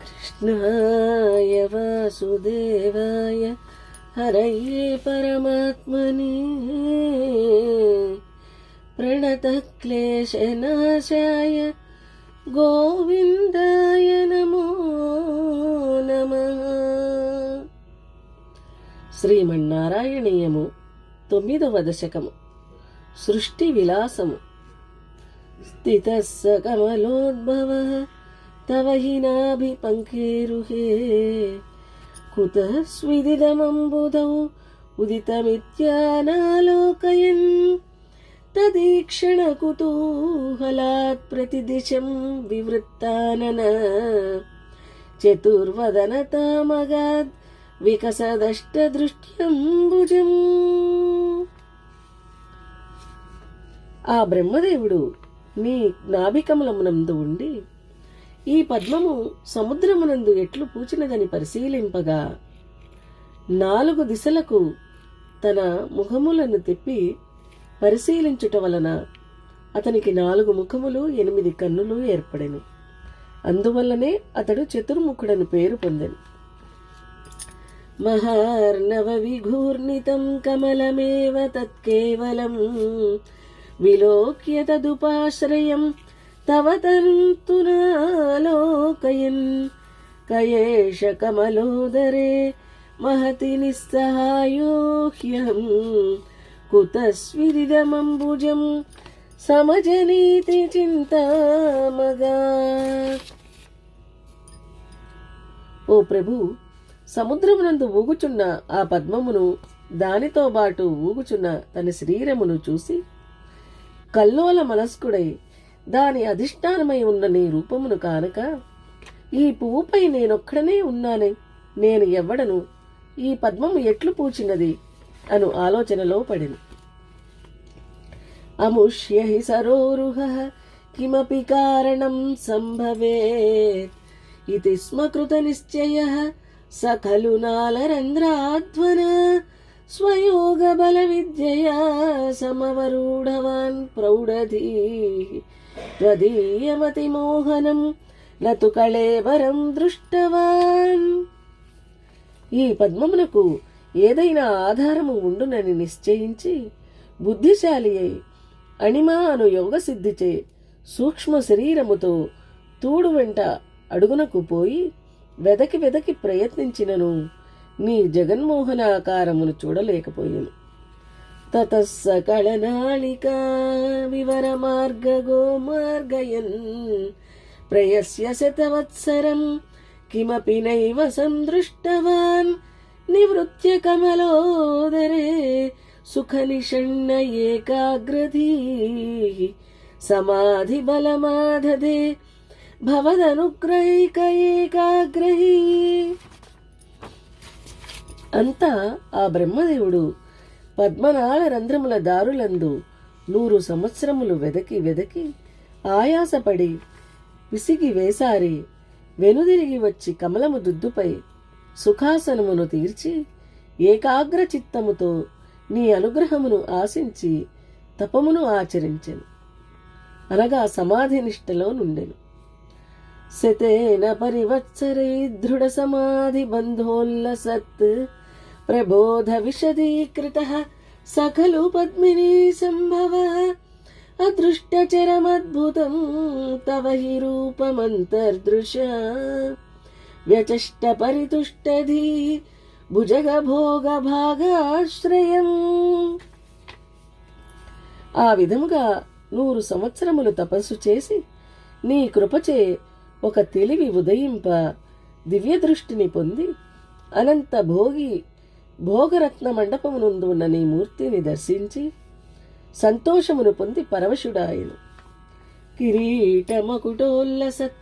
कृष्णाय वासुदेवाय हरये परमात्मने प्रणतक्लेशनाशाय గోవిందాయ నమో నమ శ్రీమన్నారాయణీయము తొమ్మిదవ దశకము సృష్టి విలాసము స్థిత కమలోద్భవ తవ హినాభిపంకేరుహే కుతస్విదిదమంబుధౌ ఉదితమిత్యానాలోకయన్. తదీక్షణకుతూహలాత్ ప్రతిదిశం వివృత్తానన. చతుర్వదనతామగాద్ వికసదష్టదృష్ట్యంబుజం. ఆ బ్రహ్మదేవుడు నీ నాభికమలమునందు ఉండి ఈ పద్మము సముద్రమునందు ఎట్లు పూచినదని పరిశీలింపగా నాలుగు దిశలకు తన ముఖములను తిప్పి పరిశీలించుట వలన అతనికి నాలుగు ముఖములు ఎనిమిది కన్నులు ఏర్పడెను. అందువల్లనే అతడు చతుర్ముఖుడని పేరు పొందెను. మహార్ణవ విఘూర్ణితం కమలమేవ తత్కేవలం. విలోక్య తదుపాశ్రయం తవ తంతునాలోకయన్ కయేష కమలోదరే మహతి నిస్సహాయోహ్యం కుతస్విదిదమంబుజం సమజనీతి చింతామగా ఓ ప్రభు సముద్రమునందు ఊగుచున్న ఆ పద్మమును దానితో బాటు ఊగుచున్న తన శరీరమును చూసి కల్లోల మనస్కుడై దాని అధిష్టానమై ఉన్న నీ రూపమును కానక ఈ పువ్వుపై నేనొక్కడనే ఉన్నానే నేను ఎవ్వడను. ఈ పద్మము ఎట్లు పూచినది అను ఆలోచనలో పడింది అముష్య హి సరోరుహ కిమపి కారణం సంభవే. ఇది స్మకృత నిశ్చయ సఖలు నాలరంధ్రాధ్వన స్వయోగ బల విద్యయా సమవరూఢవాన్ ప్రౌఢధీ. త్వదీయమతి మోహనం నతు కళేవరం దృష్టవాన్ ఈ పద్మమునకు ఏదైనా ఆధారము ఉండునని నిశ్చయించి బుద్ధిశాలి అయి అణిమా అను యోగ సిద్ధిచే సూక్ష్మ శరీరముతో తూడు వెంట అడుగునకు పోయి వెదకి వెదకి ప్రయత్నించినను నీ జగన్మోహనాకారమును చూడలేకపోయాను ततः सकलनालिका विवरमार्गगोमार्गयन् प्रयस्य शतवत्सरं किमपि नैव सन्दृष्टवान् निवृत्य कमलोदरे सुखनिषण्ण एकाग्रधीः समाधिबलमाधदे భవదనుగ్రహైక ఏకాగ్రహీ అంతా ఆ బ్రహ్మదేవుడు పద్మనాళ రంధ్రముల దారులందు నూరు సంవత్సరములు వెదకి వెదకి ఆయాసపడి విసిగి వేసారి వెనుదిరిగి వచ్చి కమలము దుద్దుపై సుఖాసనమును తీర్చి ఏకాగ్ర చిత్తముతో నీ అనుగ్రహమును ఆశించి తపమును ఆచరించెను. అనగా సమాధి నిష్టలో నుండెను. శతేన పరివత్సరై దృఢ సమాధి బంధోల్లసత్ ప్రబోధ విశదీకృత సకలు పద్మినీ సంభవ. అదృష్టచరమద్భుతం తవ హి రూపమంతర్దృశ. వ్యచష్ట పరితుష్టధీ భుజగ భోగ భాగాశ్రయం. ఆ విధముగా నూరు సంవత్సరములు తపస్సు చేసి నీ కృపచే ఒక తెలివి ఉదయింప దివ్యదృష్టిని పొంది అనంత భోగి భోగరత్న మండపమునందు ఉన్న నీ మూర్తిని దర్శించి సంతోషమును పొంది పరవశుడాయను. కిరీటమకుటోల్లసత్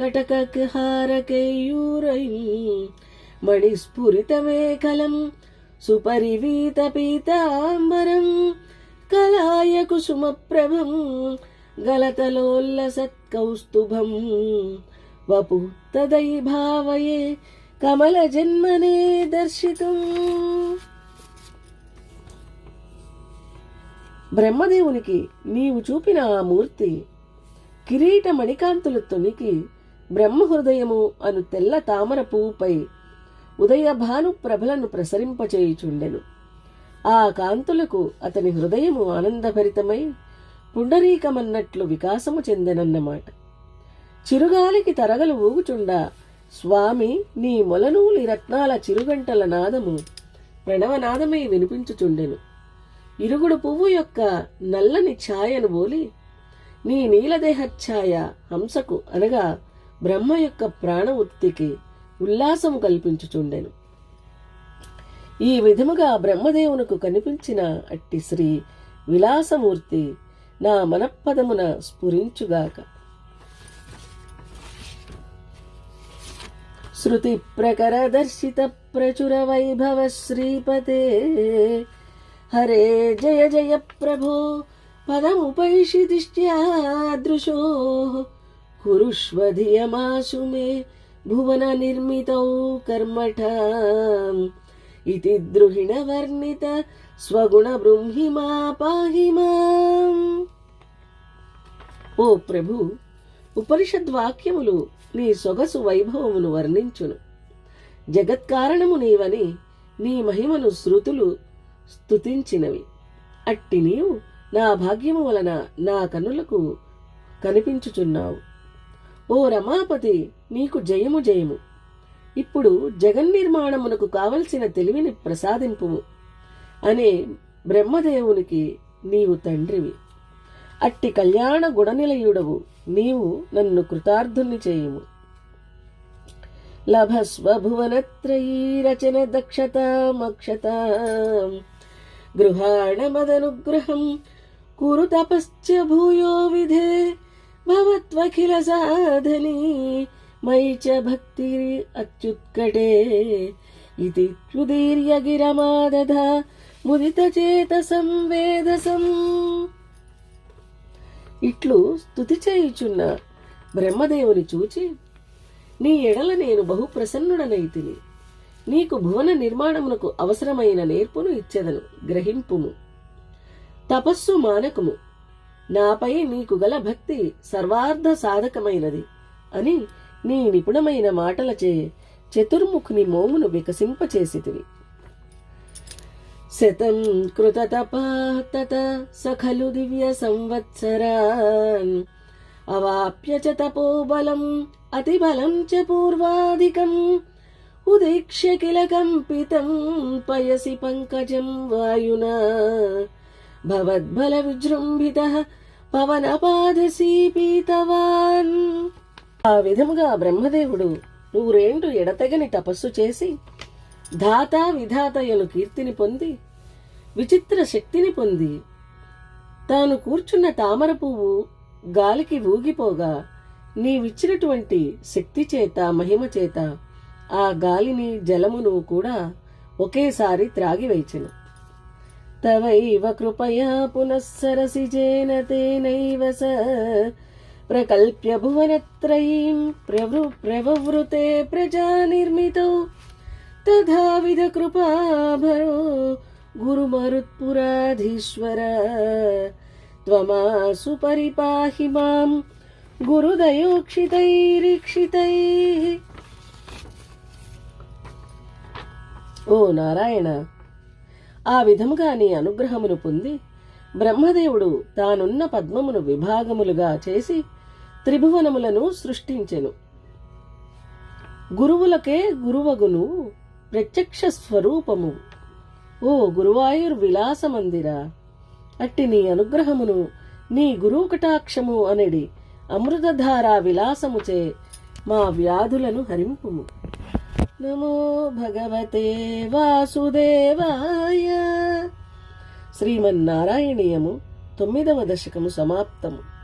కటకహారకేయూరయం మణిస్ఫురితమేకలం సుపరివీత పీతాంబరం కలాయ కుసుమప్రభం గలతలోల్లసత్కౌస్తుభం వపు తదై భావయే కమల జన్మనే దర్శితం. బ్రహ్మదేవునికి నీవు చూపిన ఆ మూర్తి కిరీట మణికాంతులు తొనికి బ్రహ్మహృదయము అను తెల్ల తామర పువ్వుపై ఉదయభాను ప్రభలను ప్రసరింపచేయుచుండెను. ఆ కాంతులకు అతని హృదయము ఆనందభరితమై పుండరీకమన్నట్లు వికాసము చెందెనన్నమాట. చిరుగాలికి తరగలు ఊగుచుండా స్వామి నీ మొలనూలి రత్నాల చిరుగంటల నాదము ప్రణవనాదమై వినిపించుచుండెను. ఇరుగుడు పువ్వు యొక్క నల్లని ఛాయను బోలి నీ నీలదేహఛాయ హంసకు అనగా బ్రహ్మ యొక్క ప్రాణ ఉత్తికి ఉల్లాసము కల్పించుచుండెను. ఈ విధముగా బ్రహ్మదేవునకు కనిపించిన అట్టి శ్రీ విలాసమూర్తి నా మనఃపదమున స్ఫురించుగాక. శృతి ప్రకర దర్శిత ప్రచుర వైభవ శ్రీపతే హరే జయ జయ ప్రభో పదముపైషి దిష్ట్యాదృశో కురుష్వ ధియమాశు మే భువన నిర్మితౌ కర్మఠ ఇతి ద్రుహిణ ఉపనిషద్వాక్యములు నీ సొగసు వైభవమును వర్ణించును. జగత్కారణము నీవని నీ మహిమను శృతులు స్తుతించినవి. అట్టి నీవు నా భాగ్యము వలన నా కనులకు కనిపించుచున్నావు. ఓ రమాపతి నీకు జయము జయము. ఇప్పుడు జగన్నిర్మాణమునకు కావలసిన తెలివిని ప్రసాదింపుము. అనే బ్రహ్మదేవునికి నీవు తండ్రివి. అట్టి కళ్యాణ గుణనిలయుడవు. నీవు నన్ను కృతార్థుని చేయుము. లభస్వ భువనత్రయీ రచన దక్షతామక్షత. గృహాణమదనుగ్రహం కురు తపశ్చ భూయో విధే భవత్వఖిల సాధనీ మయి చ భక్తి అత్యుత్కటే. ఇది క్షుదీర్యగిరమాదధ ముదిత చేత సంవేదసం. ఇట్లు స్తుతి చేయుచున్న బ్రహ్మదేవుని చూచి నీ ఎడల నేను బహు ప్రసన్నుడనైతిని. నీకు భువన నిర్మాణమునకు అవసరమైన నేర్పును ఇచ్చెదను గ్రహింపుము. తపస్సు మానకము. నాపై నీకు గల భక్తి సర్వార్థ సాధకమైనది అని నీ నిపుణమైన మాటలచే చతుర్ముఖుని మోమును వికసింపచేసితివి. శతం కృతతపాతత స ఖలు దివ్య సంవత్సరాన్ అవాప్య చ తపోబలం అతిబలం చ పూర్వాధికం ఉదీక్ష్య కిల కంపితం పయసి పంకజం వాయునా భవద్బల విజృంభిత పవనపాదసీపీతవాన్ ఆ విధముగా బ్రహ్మదేవుడు నూరేండ్లు ఎడతెగని తపస్సు చేసి ధాత విధాతయను కీర్తిని పొంది విచిత్ర శక్తిని పొంది తాను కూర్చున్న తామర పువ్వు గాలికి ఊగిపోగా నీవిచ్చినటువంటి శక్తి చేత మహిమ చేత ఆ గాలిని జలమును కూడా ఒకేసారి త్రాగివేచెను. తవైవ కృపయా పునఃసరసిజేన తేనైవ స ప్రకల్ప్య భువనత్రయీం ప్రవృ ప్రవృతే ప్రజా నిర్మితో తథావిధ కృపాభరో గురుమరుత్పురాధీశ్వర త్వమాసు పరిపాహి మాం గురుదయోక్షితైరీక్షితై ఓ నారాయణ ఆ విధముగా నీ అనుగ్రహమును పొంది బ్రహ్మదేవుడు తానున్న పద్మమును విభాగములుగా చేసి త్రిభువనములను సృష్టించెను. గురువులకే గురువగును. ప్రత్యక్ష స్వరూపము. ఓ గురువాయూర్ విలాస మందిర అట్టి నీ అనుగ్రహమును నీ గురువు కటాక్షము అనడి అమృతధార విలాసముచే మా వ్యాధులను హరింపుము. నమో భగవతే వాసుదేవాయ. శ్రీమన్నారాయణీయము తొమ్మిదవ దశకము సమాప్తము.